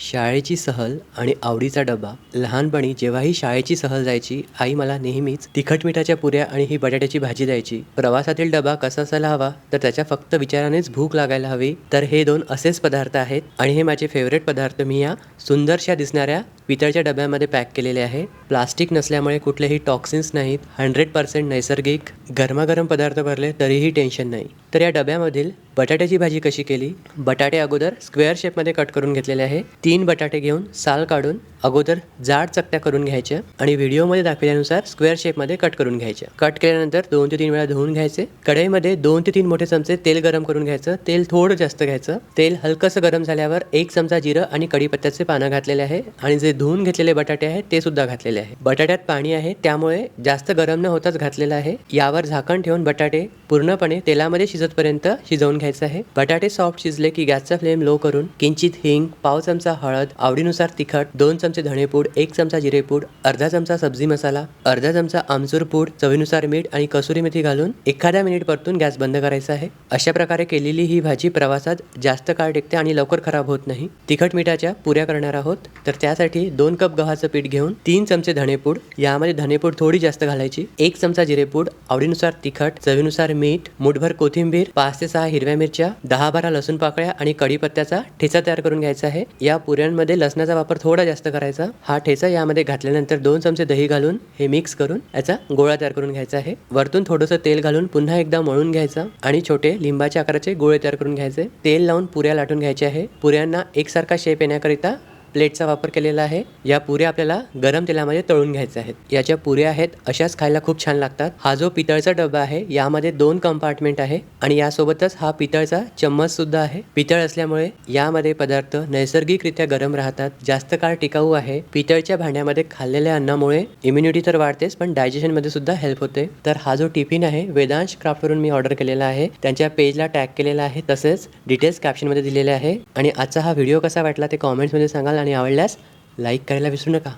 शाळेची सहल आणि आवडीचा डबा. लहानपणी जेव्हाही शाळेची सहल जायची आई मला नेहमीच तिखट मिठाच्या पुऱ्या आणि ही बटाट्याची भाजी द्यायची. प्रवासातील डबा कसा असायला हवा तर त्याच्या फक्त विचारानेच भूक लागायला हवी. तर हे दोन असेच पदार्थ आहेत आणि हे माझे फेवरेट पदार्थ मी या सुंदरशा दिसणाऱ्या पितळच्या डब्यामध्ये पॅक केलेले आहे. प्लास्टिक नसल्यामुळे कुठलेही टॉक्सिन्स नाहीत. हंड्रेड पर्सेंट नैसर्गिक गरमागरम पदार्थ भरले तरीही टेन्शन नाही. तर या डब्यामधील बटाट्याची भाजी कशी केली? बटाटे अगोदर स्क्वेअर शेपमध्ये कट करून घेतलेले आहे. तीन बटाटे घेऊन साल काढून अगोदर जाड चकत्या करून घ्यायच्या आणि व्हिडिओमध्ये दाखवल्यानुसार स्क्वेअर शेपमध्ये कट करून घ्यायच्या. कट केल्यानंतर दोन ते तीन वेळा धुवून घ्यायचे. कढईमध्ये दोन ते तीन मोठे चमचे तेल गरम करून घ्यायचं. तेल थोडं जास्त घ्यायचं. तेल हलकंसं गरम झाल्यावर एक चमचा जिरं आणि कढीपत्त्याचे पानं घातलेले आहे. आणि जे धुवून घेतलेले बटाटे आहेत ते सुद्धा घातलेले आहे बटाट्यात पाणी आहे त्यामुळे जास्त गरम न होताच घातलेलं आहे. यावर झाकण ठेवून बटाटे पूर्णपणे तेलामध्ये शिजतपर्यंत शिजवून घ्यायचं आहे. बटाटे सॉफ्ट शिजले की गॅसचा फ्लेम लो करून किंचित हिंग पाव चमचा हळद आवडीनुसार तिखट दोन चमचे धणेपूड एक चमचा जिरेपूड अर्धा चमचा सब्जी मसाला अर्धा चमचा आमचूर पूड चवीनुसार मीठ आणि कसुरी मेथी घालून एखाद्या मिनिट परतून गॅस बंद करायचा आहे. अशा प्रकारे केलेली ही भाजी प्रवासात जास्त काळ टिकते आणि लवकर खराब होत नाही. तिखट मिठाच्या पुऱ्या करणार आहोत तर त्यासाठी दोन कप गव्हाचं पीठ घेऊन तीन चमचे धणेपूड यामध्ये धनेपूड थोडी जास्त घालायची. एक चमचा जिरेपूड आवडीनुसार तिखट चवीनुसार मीठ मुठभर कोथिंबीर पाच ते सहा हिरव्या मिरच्या दहा बारा लसूण पाकळ्या आणि कढीपत्त्याचा ठेचा तयार करून घ्यायचा आहे. या पुऱ्यांमध्ये लसणाचा वापर थोडा जास्त करायचा. हा ठेचा यामध्ये घातल्यानंतर दोन चमचे दही घालून हे मिक्स करून याचा गोळा तयार करून घ्यायचा आहे. वरतून थोडंसं तेल घालून पुन्हा एकदा मळून घ्यायचं आणि छोटे लिंबाच्या आकाराचे गोळे तयार करून घ्यायचे. तेल लावून पुऱ्या लाटून घ्यायचे आहे. पुऱ्यांना एकसारखा शेप येण्याकरिता प्लेटचा वापर केलेला आहे. या पुऱ्या आपल्याला गरम तेलामध्ये तळून घ्यायच्या आहेत. याच्या पुऱ्या आहेत अशाच खायला खूप छान लागतात. हा जो पितळचा डबा आहे यामध्ये दोन कंपार्टमेंट आहे आणि यासोबतच हा पितळचा चम्मच सुद्धा आहे. पितळ असल्यामुळे यामध्ये पदार्थ नैसर्गिकरित्या गरम राहतात. जास्त काळ टिकाऊ आहे. पितळच्या भांड्यामध्ये खाल्लेल्या अन्नामुळे इम्युनिटी तर वाढतेच पण डायजेशनमध्ये सुद्धा हेल्प होते. तर हा जो टिफिन आहे वेदांश क्राफ्टवरून मी ऑर्डर केलेला आहे. त्यांच्या पेजला टॅग केलेला आहे तसेच डिटेल्स कॅप्शनमध्ये दिलेले आहे. आणि आजचा हा व्हिडिओ कसा वाटला ते कॉमेंट्समध्ये सांगाल आणि आवडल्यास लाईक करायला विसरू नका.